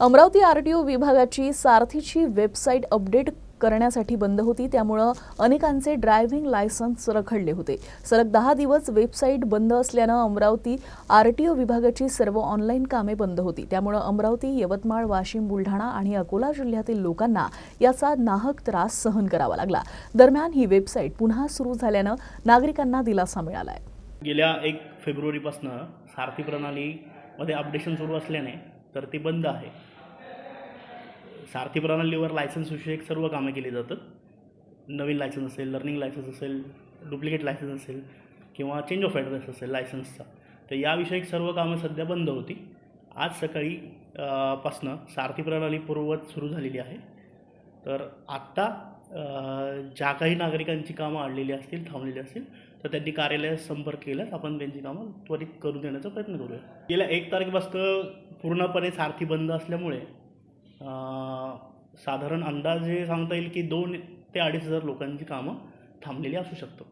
Amravati R T O विभागाची सारथीची website update करण्यासाठी बंद होती. त्यामुळं अनेकांचे ड्रायव्हिंग लायसन्स रखडले होते. सलग दहा दिवस वेबसाईट बंद असल्यानं अमरावती आर टी ओ विभागाची सर्व ऑनलाईन कामे बंद होती. त्यामुळं अमरावती यवतमाळ वाशिम बुलढाणा आणि अकोला जिल्ह्यातील लोकांना याचा नाहक त्रास सहन करावा लागला. दरम्यान ही वेबसाईट पुन्हा सुरू झाल्यानं नागरिकांना दिलासा मिळाला आहे गेल्या एक फेब्रुवारीपासून सारथी प्रणालीमध्ये अपडेशन सुरू असल्याने तर ती बंद आहे. सारथी प्रणालीवर लायसन्सविषयक सर्व कामं केली जातात. नवीन लायसन्स असेल लर्निंग लायसन्स असेल डुप्लिकेट लायसन्स असेल किंवा चेंज ऑफ ॲड्रेस असेल लायसन्सचा तर याविषयक सर्व कामं सध्या बंद होती. आज सकाळी पासनं सारथी प्रणाली पूर्ववत सुरू झालेली आहे. तर आत्ता ज्या काही नागरिकांची कामं अडलेली असतील थांबलेली असतील तर त्यांनी कार्यालयात संपर्क केल्यास आपण त्यांची कामं त्वरित करून देण्याचा प्रयत्न करूया. गेल्या एक तारखेपासून पूर्णपणे सारथी बंद असल्यामुळे साधारण अंदाजे सांगता येईल की दोन ते अडीच हजार लोकांची कामं थांबलेली असू शकतात.